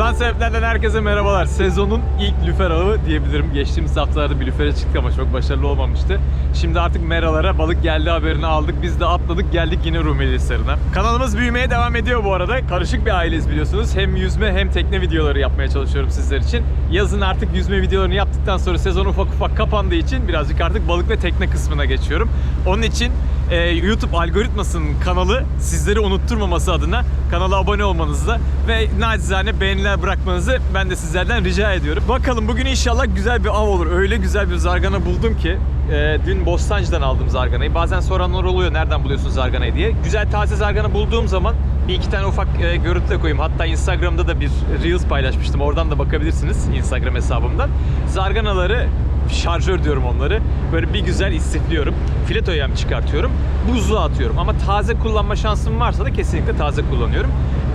Sudan sebeplerden herkese merhabalar. Sezonun ilk lüfer avı diyebilirim. Geçtiğimiz haftalarda bir lüfere çıktık ama çok başarılı olmamıştı. Şimdi artık meralara balık geldi haberini aldık. Biz de atladık geldik yine Rumeli Hisarı'na. Kanalımız büyümeye devam ediyor bu arada. Karışık bir aileyiz biliyorsunuz. Hem yüzme hem tekne videoları yapmaya çalışıyorum sizler için. Yazın artık yüzme videolarını yaptıktan sonra sezon ufak ufak kapandığı için birazcık artık balık ve tekne kısmına geçiyorum. Onun için e, YouTube algoritmasının kanalı sizleri unutturmaması adına kanala abone olmanızı ve nacizane beğeniler bırakmanızı ben de sizlerden rica ediyorum. Bakalım bugün inşallah güzel bir av olur. Öyle güzel bir zargana buldum ki e, dün Bostancı'dan aldım zarganayı. Bazen soranlar oluyor nereden buluyorsun zarganayı diye. Güzel taze zargana bulduğum zaman bir iki tane ufak e, görüntü de koyayım. Hatta Instagram'da da bir Reels paylaşmıştım. Oradan da bakabilirsiniz Instagram hesabımdan. Zarganaları şarjör diyorum onları. Böyle bir güzel istifliyorum. Fileto yem çıkartıyorum. Buzluğa atıyorum. Ama taze kullanma şansım varsa da kesinlikle taze kullanıyorum.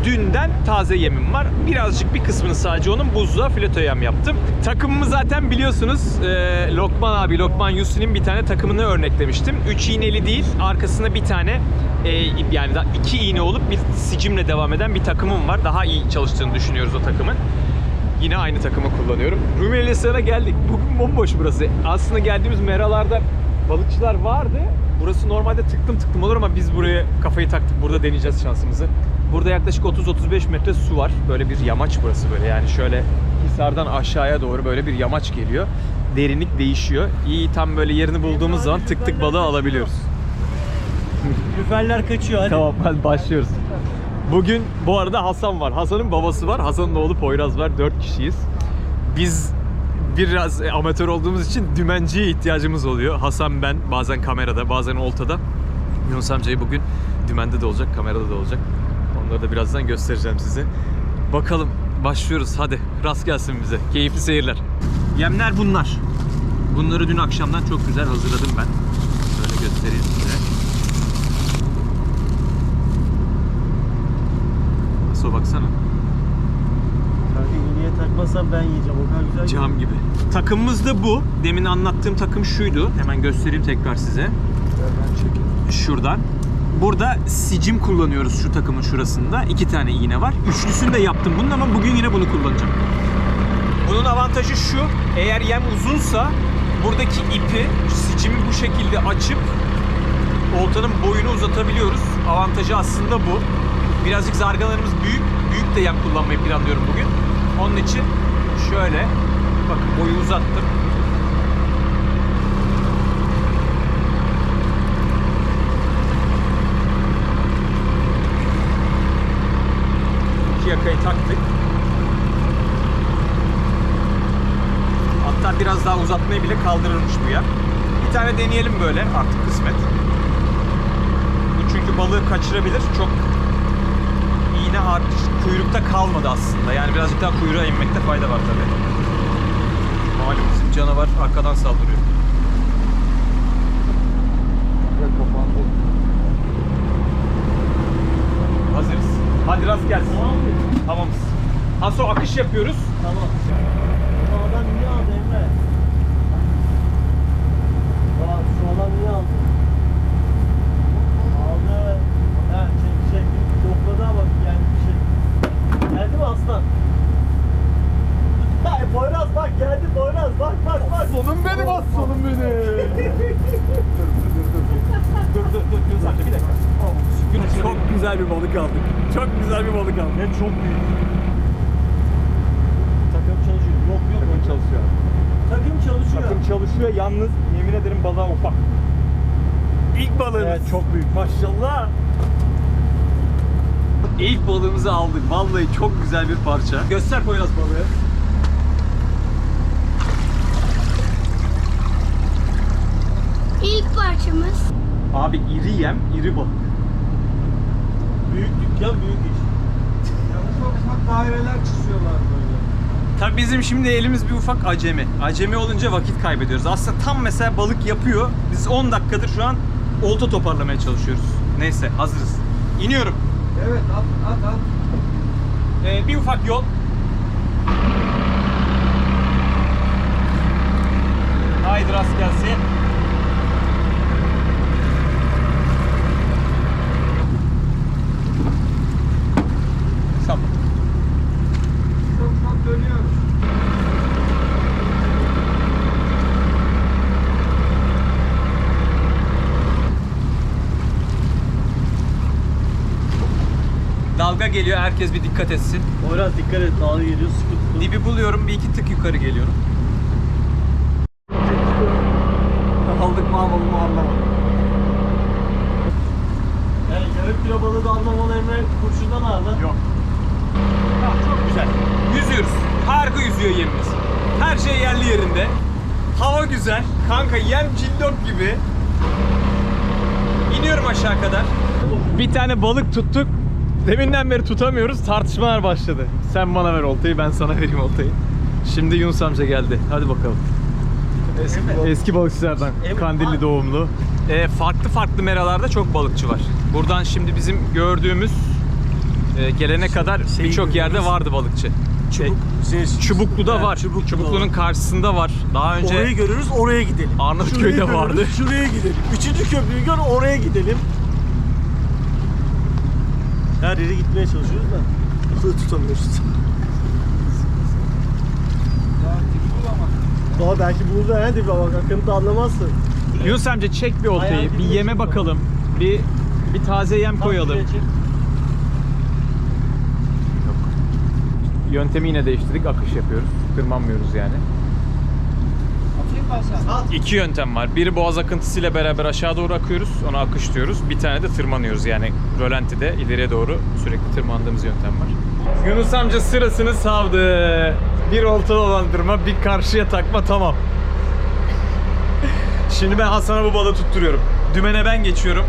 Dünden taze yemim var. Birazcık bir kısmını sadece onun buzluğa fileto yem yaptım. Takımımı zaten biliyorsunuz. Ee, Lokman abi, Lokman Yusi'nin bir tane takımını örneklemiştim. 3 iğneli değil, arkasında bir tane e, yani iki iğne olup bir sicimle devam eden bir takımım var. Daha iyi çalıştığını düşünüyoruz o takımın. Yine aynı takımı kullanıyorum. Rumeli Hisarı'na geldik. Bugün bomboş burası. Aslında geldiğimiz meralarda balıkçılar vardı. Burası normalde tıktım tıktım olur ama biz buraya kafayı taktık. Burada deneyeceğiz şansımızı. Burada yaklaşık 30-35 metre su var. Böyle bir yamaç burası böyle. Yani şöyle Hisar'dan aşağıya doğru böyle bir yamaç geliyor. Derinlik değişiyor. İyi tam böyle yerini bulduğumuz zaman tık tık balığı alabiliyoruz. Lüferler kaçıyor hadi. Tamam hadi başlıyoruz. Bugün bu arada Hasan var. Hasan'ın babası var. Hasan'ın oğlu Poyraz var. Dört kişiyiz. Biz biraz amatör olduğumuz için dümenciye ihtiyacımız oluyor. Hasan ben bazen kamerada bazen oltada. Yunus amcayı bugün dümende de olacak, kamerada da olacak. Onları da birazdan göstereceğim size. Bakalım başlıyoruz hadi rast gelsin bize. Keyifli seyirler. Yemler bunlar. Bunları dün akşamdan çok güzel hazırladım ben. Böyle göstereyim size. Nasıl o baksana. Kanka iğneye takmasam ben yiyeceğim. O kadar güzel. Cam gibi. Takımımız da bu. Demin anlattığım takım şuydu. Hemen göstereyim tekrar size. Şuradan. Burada sicim kullanıyoruz şu takımın şurasında. İki tane iğne var. Üçlüsünü de yaptım bunun ama bugün yine bunu kullanacağım. Bunun avantajı şu. Eğer yem uzunsa buradaki ipi sicimi bu şekilde açıp oltanın boyunu uzatabiliyoruz. Avantajı aslında bu. Birazcık zargalarımız büyük. Büyük de yem kullanmayı planlıyorum bugün. Onun için şöyle bakın boyu uzattım. İki yakayı taktık. Hatta biraz daha uzatmayı bile kaldırırmış bu yer. Bir tane deneyelim böyle artık kısmet. Bu çünkü balığı kaçırabilir. Çok iğne artık kuyrukta kalmadı aslında. Yani birazcık daha kuyruğa inmekte fayda var tabii. Malum bizim canavar arkadan saldırıyor. Hazırız. Hadi rast gelsin. Tamam mı? Tamamız. Haso akış yapıyoruz. Tamam. Bu adam niye aldı Emre? Şu adam niye? Aldı. Ha çek çek. Yokladı ama geldi bir şey. Geldi mi aslan? Hay Poyraz bak geldi Poyraz bak bak bak. Sonum benim aslanım benim. dur dur dur Yunus amca bir dakika. Çok güzel bir balık aldık. Çok güzel bir balık aldık. Ne çok büyük. Takım çalışıyor. Yok yok. Takım çalışıyor. Takım çalışıyor. Takım çalışıyor yalnız yemin ederim balığa ufak. İlk balığımız. Evet çok büyük maşallah. İlk balığımızı aldık. Vallahi çok güzel bir parça. Göster Poyraz balığı. İlk parçamız Abi iri yem, iri balık. Büyük dükkan büyük iş. daireler çiziyorlar böyle. Tabii bizim şimdi elimiz bir ufak acemi. Acemi olunca vakit kaybediyoruz. Aslında tam mesela balık yapıyor. Biz 10 dakikadır şu an olta toparlamaya çalışıyoruz. Neyse hazırız. İniyorum. Evet at at at. Ee, bir ufak yol. Haydi rast gelsin. Tamam. Geliyor. Herkes bir dikkat etsin. Poyraz dikkat et dalga geliyor sıkıntı. Dibi buluyorum. Bir iki tık yukarı geliyorum. Aldık mı almalı mı anlamadım. Yani yarım kilo balığı da almamalı Emre kurşundan aldı. Yok. çok güzel. Yüzüyoruz. Harika yüzüyor yemimiz. Her şey yerli yerinde. Hava güzel. Kanka yem cillop gibi. İniyorum aşağı kadar. Bir tane balık tuttuk. Deminden beri tutamıyoruz. Tartışmalar başladı. Sen bana ver oltayı, ben sana vereyim oltayı. Şimdi Yunus amca geldi. Hadi bakalım. Eski, eski balıkçılardan. Kandilli doğumlu. E, farklı farklı meralarda çok balıkçı var. Buradan şimdi bizim gördüğümüz e, gelene kadar şey birçok yerde vardı balıkçı. Çubuk, şey, Çubuklu'da var. Çubuklu'da Çubuklu'nun var. karşısında var. Daha önce Orayı görürüz oraya gidelim. Arnavutköy'de Şurayı görürüz, vardı. Şuraya gidelim. Üçüncü köprüyü gör oraya gidelim. Her yere gitmeye çalışıyoruz da. Balığı tutamıyoruz. Daha belki burada yani bir bak akıntı anlamazsın. Yunus amca çek bir oltayı. Bir yeme çıkma. bakalım. Bir bir taze yem koyalım. Yöntemi yine değiştirdik. Akış yapıyoruz. Tırmanmıyoruz yani. Atayım ben sana. At. İki yöntem var. Biri boğaz akıntısıyla beraber aşağı doğru akıyoruz. Ona akış diyoruz. Bir tane de tırmanıyoruz yani rölantide ileriye doğru sürekli tırmandığımız yöntem var. Yunus amca sırasını savdı. Bir olta dolandırma, bir karşıya takma tamam. Şimdi ben Hasan'a bu balığı tutturuyorum. Dümene ben geçiyorum.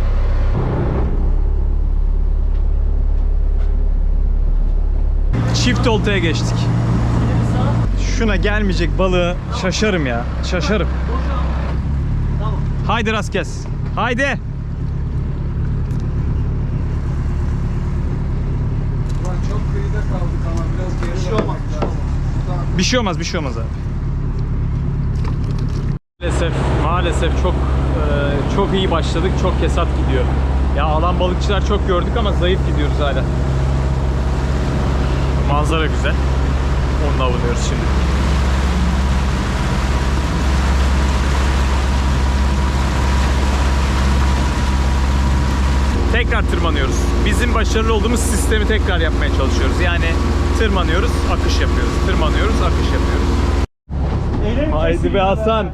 Çift oltaya geçtik. Şuna gelmeyecek balığı şaşarım ya. Şaşarım. Tamam. Haydi rast kes. Haydi. Ulan çok kıyıda kaldık ama biraz geri Bir şey olmaz, bir şey. Tamam. Bir şey olmaz, bir şey olmaz abi. Maalesef, maalesef çok e, çok iyi başladık. Çok kesat gidiyor. Ya alan balıkçılar çok gördük ama zayıf gidiyoruz hala. Manzara güzel. Onunla avunuyoruz şimdi. Tekrar tırmanıyoruz. Bizim başarılı olduğumuz sistemi tekrar yapmaya çalışıyoruz. Yani tırmanıyoruz, akış yapıyoruz. Tırmanıyoruz, akış yapıyoruz. Elim Haydi kesildi be Hasan.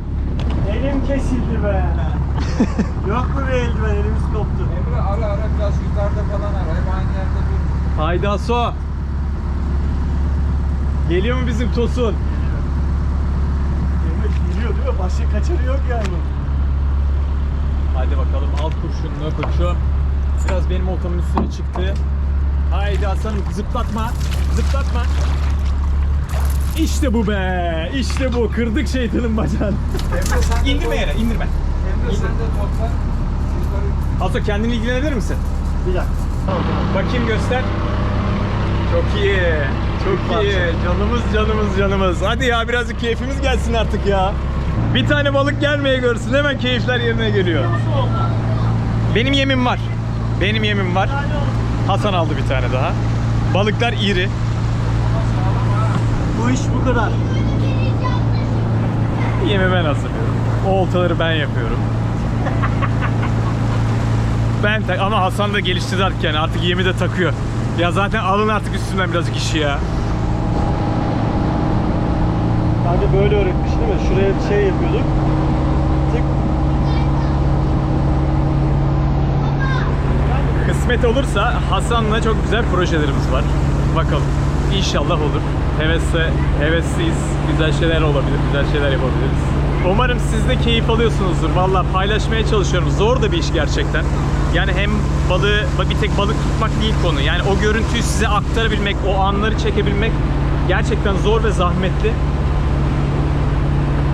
Elim kesildi be. Yok mu bir eldiven elimiz koptu. Emre ara ara biraz yukarıda falan ara. Hep aynı yerde dur. Haydi Aso. Geliyor mu bizim Tosun? Emre geliyor değil mi? Başka kaçarı yok yani. Hadi bakalım al kurşununu koçum. Biraz benim oltamın üstüne çıktı. Haydi Hasan'ım zıplatma. Zıplatma. İşte bu be. İşte bu. Kırdık şeytanın bacağını. İndirme yere indirme. Emre sen de topla. Haso kendini ilgilenebilir misin? Bir dakika. Bakayım göster. Çok iyi. Çok iyi. Canımız canımız canımız. Hadi ya birazcık keyfimiz gelsin artık ya. Bir tane balık gelmeye görsün hemen keyifler yerine geliyor. Benim yemim var. Benim yemim var. Hasan aldı bir tane daha. Balıklar iri. Bu iş bu kadar. Yemi ben hazırlıyorum. O oltaları ben yapıyorum. ben tak ama Hasan da geliştirdi artık yani artık yemi de takıyor. Ya zaten alın artık üstünden birazcık işi ya. Kanka böyle öğretmiş değil mi? Şuraya bir şey yapıyorduk. Tık. Kısmet olursa Hasan'la çok güzel projelerimiz var. Bakalım. İnşallah olur. Hevesle, hevesliyiz. Güzel şeyler olabilir, güzel şeyler yapabiliriz. Umarım siz de keyif alıyorsunuzdur. Valla paylaşmaya çalışıyorum. Zor da bir iş gerçekten. Yani hem balığı, bir tek balık tutmak değil konu. Yani o görüntüyü size aktarabilmek, o anları çekebilmek gerçekten zor ve zahmetli.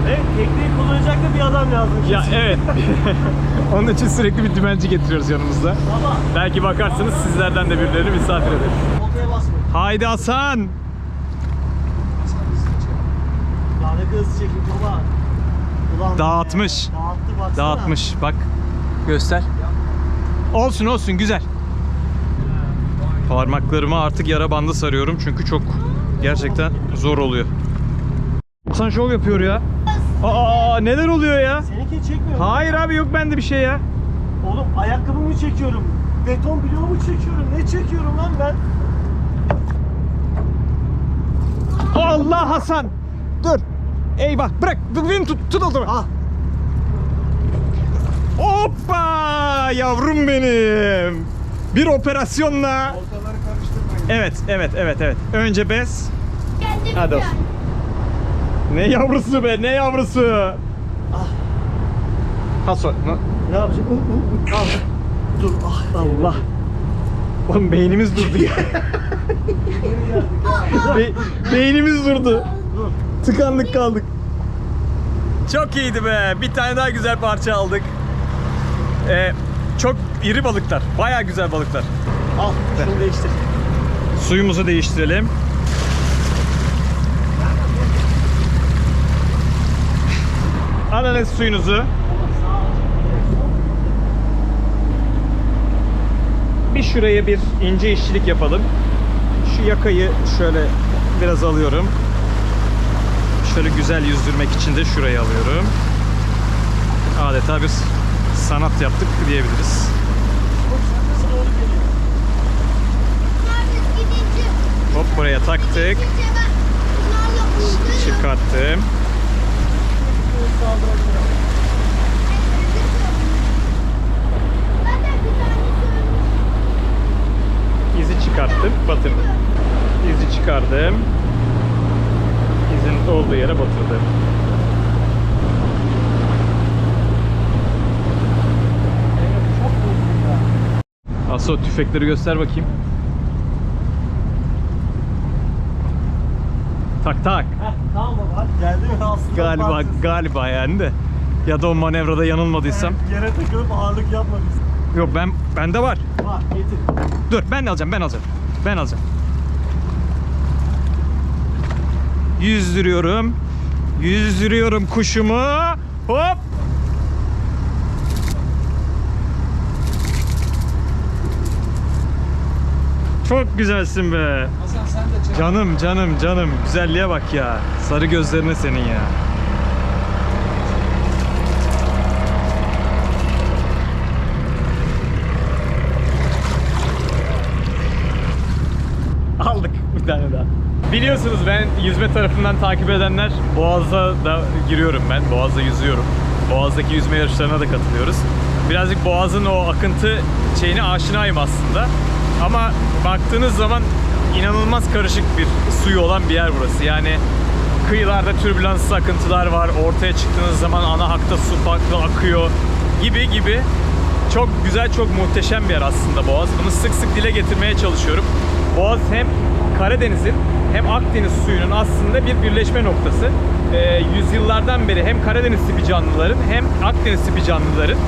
Evet, tekneyi kullanacak da bir adam lazım. Ya kesin. evet. Onun için sürekli bir dümenci getiriyoruz yanımızda. Baba, Belki bakarsınız sizlerden de birilerini misafir ederiz. Haydi Hasan. Ya ne hızlı çekim baba. Ulan Dağıtmış. Dağıttı baksana. Dağıtmış. Bak. Göster. Olsun olsun güzel. Parmaklarıma artık yara bandı sarıyorum çünkü çok gerçekten zor oluyor. Hasan şov yapıyor ya. Aa neler oluyor ya? Seninki çekmiyor. Hayır abi yok bende bir şey ya. Oğlum ayakkabımı çekiyorum. Beton bloğumu çekiyorum. Ne çekiyorum lan ben? Allah Hasan. Dur. Eyvah bırak. Beni tut, tut o. Ah Hoppa yavrum benim. Bir operasyonla. Ortaları karıştırmayın. Evet evet evet evet. Önce bez. Kendim Hadi olsun. Ne yavrusu be ne yavrusu. Ah. Hasan. Ne? Uh, uh, uh. Al. Dur. Ah. Allah. Oğlum beynimiz durdu ya. Be- beynimiz durdu. Tıkandık kaldık. Çok iyiydi be. Bir tane daha güzel parça aldık. Ee, çok iri balıklar. Baya güzel balıklar. Al. Şunu değiştir. Suyumuzu değiştirelim. Alın suyunuzu. Bir şuraya bir ince işçilik yapalım. Şu yakayı şöyle biraz alıyorum. Şöyle güzel yüzdürmek için de şurayı alıyorum. Adeta bir sanat yaptık diyebiliriz. Hop buraya taktık. Çıkarttım. İzi çıkarttım, batırdım. İzi çıkardım. İzin olduğu yere batırdım. Çok bozdu ya. Aso tüfekleri göster bakayım. Tak tak. Heh, tamam baba. Geldi mi aslında? Galiba parçası. galiba yani de. Ya da o manevrada yanılmadıysam. Evet, Yere takılıp ağırlık yapmadıysa. Yok ben bende var. Var getir. Dur ben alacağım ben alacağım. Ben alacağım. Yüzdürüyorum. Yüzdürüyorum kuşumu. Hop. Çok güzelsin be. Hasan sen de. Canım canım canım. Güzelliğe bak ya. Sarı gözlerine senin ya. Aldık bir tane daha. Biliyorsunuz ben yüzme tarafından takip edenler Boğaz'a da giriyorum ben. Boğaz'da yüzüyorum. Boğaz'daki yüzme yarışlarına da katılıyoruz. Birazcık Boğaz'ın o akıntı şeyine aşinayım aslında. Ama baktığınız zaman inanılmaz karışık bir suyu olan bir yer burası. Yani kıyılarda türbülanslı akıntılar var. Ortaya çıktığınız zaman ana hakta su farklı akıyor gibi gibi. Çok güzel, çok muhteşem bir yer aslında Boğaz. Bunu sık sık dile getirmeye çalışıyorum. Boğaz hem Karadeniz'in hem Akdeniz suyunun aslında bir birleşme noktası. Ee, yüzyıllardan beri hem Karadeniz tipi canlıların hem Akdeniz tipi canlıların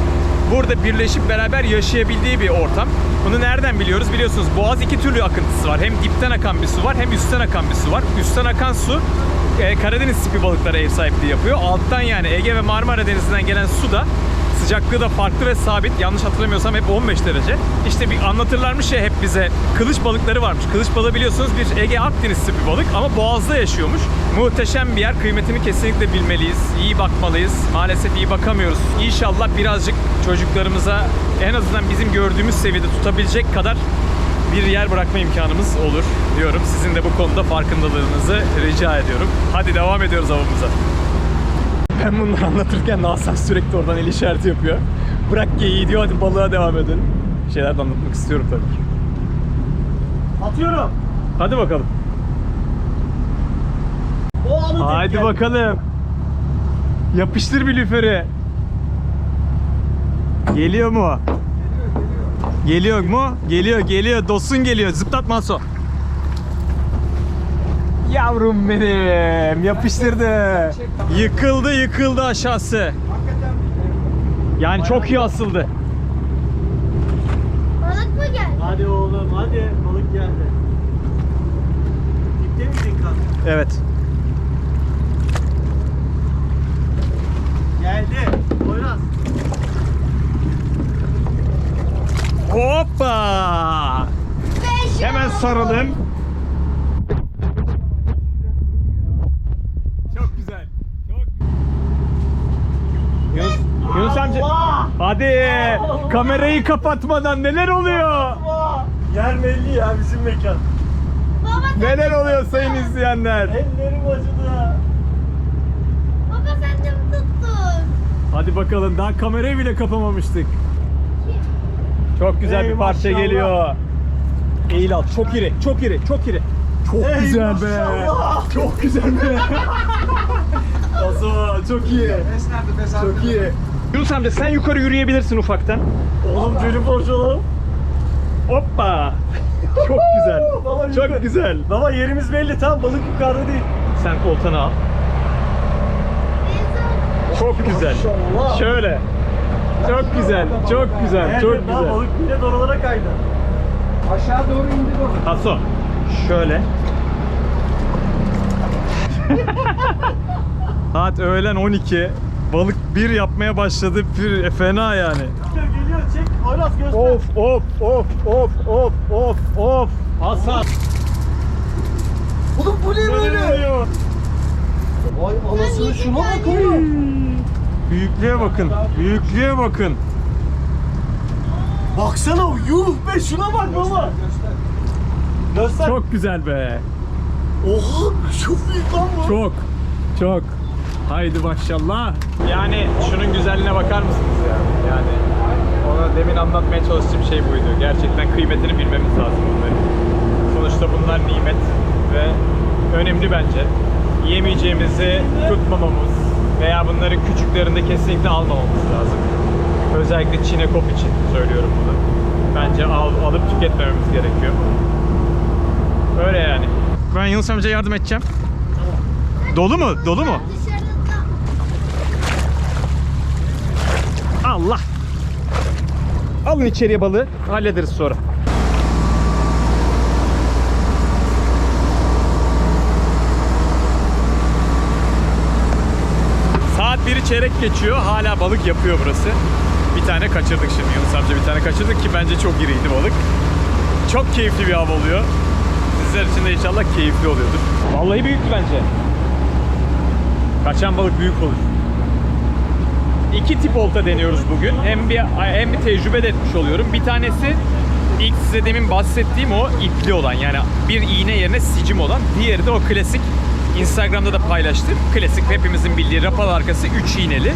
burada birleşip beraber yaşayabildiği bir ortam. Bunu nereden biliyoruz? Biliyorsunuz Boğaz iki türlü akıntısı var. Hem dipten akan bir su var hem üstten akan bir su var. Üstten akan su e, Karadeniz tipi balıklara ev sahipliği yapıyor. Alttan yani Ege ve Marmara Denizi'nden gelen su da sıcaklığı da farklı ve sabit. Yanlış hatırlamıyorsam hep 15 derece. İşte bir anlatırlarmış ya hep bize kılıç balıkları varmış. Kılıç balığı biliyorsunuz bir Ege Akdeniz tipi balık ama boğazda yaşıyormuş. Muhteşem bir yer. Kıymetini kesinlikle bilmeliyiz. İyi bakmalıyız. Maalesef iyi bakamıyoruz. İnşallah birazcık çocuklarımıza en azından bizim gördüğümüz seviyede tutabilecek kadar bir yer bırakma imkanımız olur diyorum. Sizin de bu konuda farkındalığınızı rica ediyorum. Hadi devam ediyoruz avımıza. Ben bunları anlatırken Hasan sürekli oradan el işareti yapıyor. Bırak geyiği diyor hadi balığa devam edelim. Bir şeyler de anlatmak istiyorum tabii ki. Atıyorum. Hadi bakalım. O anı denk Haydi geldi. bakalım. Yapıştır bir lüferi. Geliyor mu? Geliyor mu? Geliyor geliyor. Dosun geliyor. Zıplat Maso. Yavrum benim. Yapıştırdı. Yıkıldı yıkıldı aşağısı. Yani çok iyi asıldı. Balık mı geldi? Hadi oğlum hadi balık geldi. Dipte miydin kanka? Evet. Geldi. Poyraz. Hoppa! Hemen saralım. Çok güzel. Çok Yunus, Yunus amca. Allah! Hadi kamerayı kapatmadan neler oluyor? Yer belli ya bizim mekan. Baba Neler oluyor sayın izleyenler? Ellerim acıdı. Baba sen de mi tuttun? Hadi bakalım daha kamerayı bile kapamamıştık. Çok güzel Ey bir parça maşallah. geliyor. Eğil al. Çok iri, çok iri, çok iri. Çok Ey güzel maşallah. be. Çok güzel be. Aso çok iyi. Çok iyi. Yunus amca sen yukarı yürüyebilirsin ufaktan. Oğlum gölü borcalım. Hoppa. Çok güzel. Baba, Çok yukarı. güzel. Baba yerimiz belli tamam balık yukarıda değil. Sen koltanı al. Çok güzel. Maşallah. Şöyle. Çok güzel. Çok güzel. Evet, Çok güzel. balık bile doralara kaydı. Aşağı doğru indi doğru. Taso. Şöyle. Saat öğlen 12. Balık bir yapmaya başladı. Bir e, fena yani. Geliyor geliyor çek. Oynat göster. Of of of of of of of. Hasan. Oğlum bu ne böyle? oluyor? Vay anasını şuna bak oğlum. Büyüklüğe bakın. Büyüklüğe bakın. Baksana yuh be şuna bak baba. Göster. Göster. Çok güzel be. Oha çok büyük lan bu. Çok. Çok. Haydi maşallah. Yani şunun güzelliğine bakar mısınız ya? Yani ona demin anlatmaya çalıştığım şey buydu. Gerçekten kıymetini bilmemiz lazım bunların. Sonuçta bunlar nimet ve önemli bence. Yemeyeceğimizi tutmamamız veya bunların küçüklerinde kesinlikle almamamız lazım. Özellikle çinekop için söylüyorum bunu. Bence al, alıp tüketmememiz gerekiyor. Öyle yani. Ben Yunus amcaya yardım edeceğim. Dolu mu? Dolu mu? Allah. Alın içeriye balığı. Hallederiz sonra. Saat 1'i çeyrek geçiyor. Hala balık yapıyor burası. Bir tane kaçırdık şimdi Yunus amca bir tane kaçırdık ki bence çok iriydi balık. Çok keyifli bir av oluyor. Sizler için de inşallah keyifli oluyordur. Vallahi büyüktü bence. Kaçan balık büyük olur. İki tip olta deniyoruz bugün. Hem bir hem bir tecrübe de etmiş oluyorum. Bir tanesi ilk size demin bahsettiğim o ipli olan yani bir iğne yerine sicim olan. Diğeri de o klasik Instagram'da da paylaştım. Klasik hepimizin bildiği rapal arkası 3 iğneli.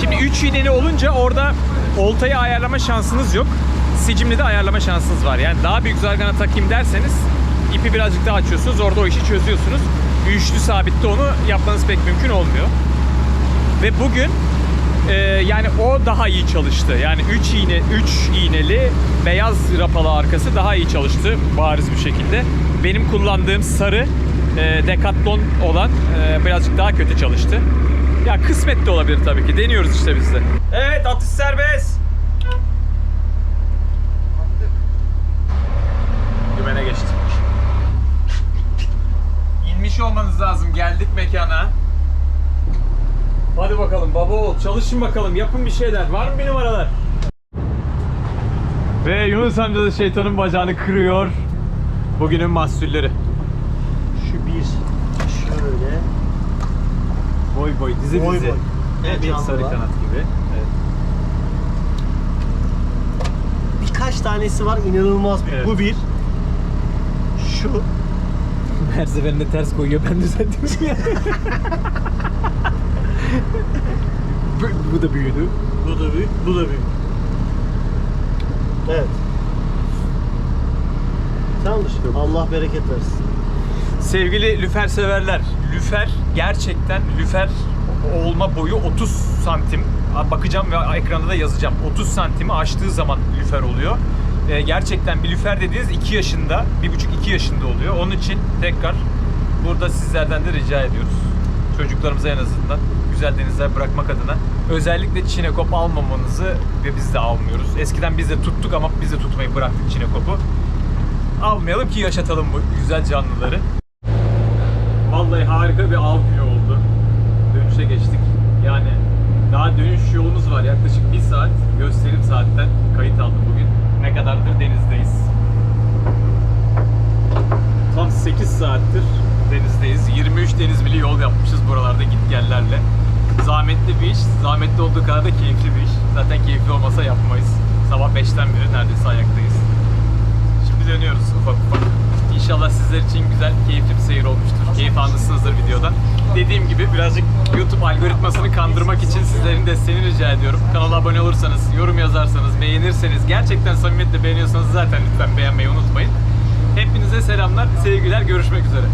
Şimdi 3 iğneli olunca orada oltayı ayarlama şansınız yok. Sicimli de ayarlama şansınız var. Yani daha büyük zargana takayım derseniz ipi birazcık daha açıyorsunuz. Orada o işi çözüyorsunuz. Üçlü sabitte onu yapmanız pek mümkün olmuyor. Ve bugün e, yani o daha iyi çalıştı. Yani 3 iğne 3 iğneli beyaz rapalı arkası daha iyi çalıştı bariz bir şekilde. Benim kullandığım sarı e, Decathlon olan e, birazcık daha kötü çalıştı. Ya kısmet de olabilir tabii ki. Deniyoruz işte biz de. Evet atış serbest. Dümene geçtim. İnmiş olmanız lazım. Geldik mekana. Hadi bakalım baba oğul çalışın bakalım yapın bir şeyler. Var mı bir numaralar? Ve Yunus amca da şeytanın bacağını kırıyor. Bugünün mahsulleri. Şu bir şöyle. Boy boy dizi Boy dizi. boy. Evet, bir sarı var. kanat gibi. Evet. Birkaç tanesi var inanılmaz büyük. Evet. Bu bir. Şu. Her seferinde ters koyuyor ben düzelttim. bu, bu da büyüdü. Bu da büyük. Bu da büyük. Evet. Tamamdır. Allah bereket versin. Sevgili lüfer severler, lüfer gerçekten lüfer olma boyu 30 santim. Bakacağım ve ekranda da yazacağım. 30 santimi aştığı zaman lüfer oluyor. Ee, gerçekten bir lüfer dediğiniz 2 yaşında, 1,5-2 yaşında oluyor. Onun için tekrar burada sizlerden de rica ediyoruz. Çocuklarımıza en azından güzel denizler bırakmak adına. Özellikle çinekop almamanızı ve biz de almıyoruz. Eskiden biz de tuttuk ama biz de tutmayı bıraktık çinekopu. Almayalım ki yaşatalım bu güzel canlıları. Vallahi harika bir av günü oldu. Dönüşe geçtik. Yani daha dönüş yolumuz var. Yaklaşık bir saat gösterim saatten kayıt aldım bugün. Ne kadardır denizdeyiz. Tam 8 saattir denizdeyiz. 23 deniz mili yol yapmışız buralarda git gellerle. Zahmetli bir iş. Zahmetli olduğu kadar da keyifli bir iş. Zaten keyifli olmasa yapmayız. Sabah 5'ten beri neredeyse ayaktayız. Şimdi dönüyoruz ufak ufak. İnşallah sizler için güzel, keyifli bir seyir olmuştur. Keyif almışsınızdır videodan. Dediğim gibi birazcık YouTube algoritmasını kandırmak için sizlerin desteğini rica ediyorum. Kanala abone olursanız, yorum yazarsanız, beğenirseniz, gerçekten samimiyetle beğeniyorsanız zaten lütfen beğenmeyi unutmayın. Hepinize selamlar, sevgiler, görüşmek üzere.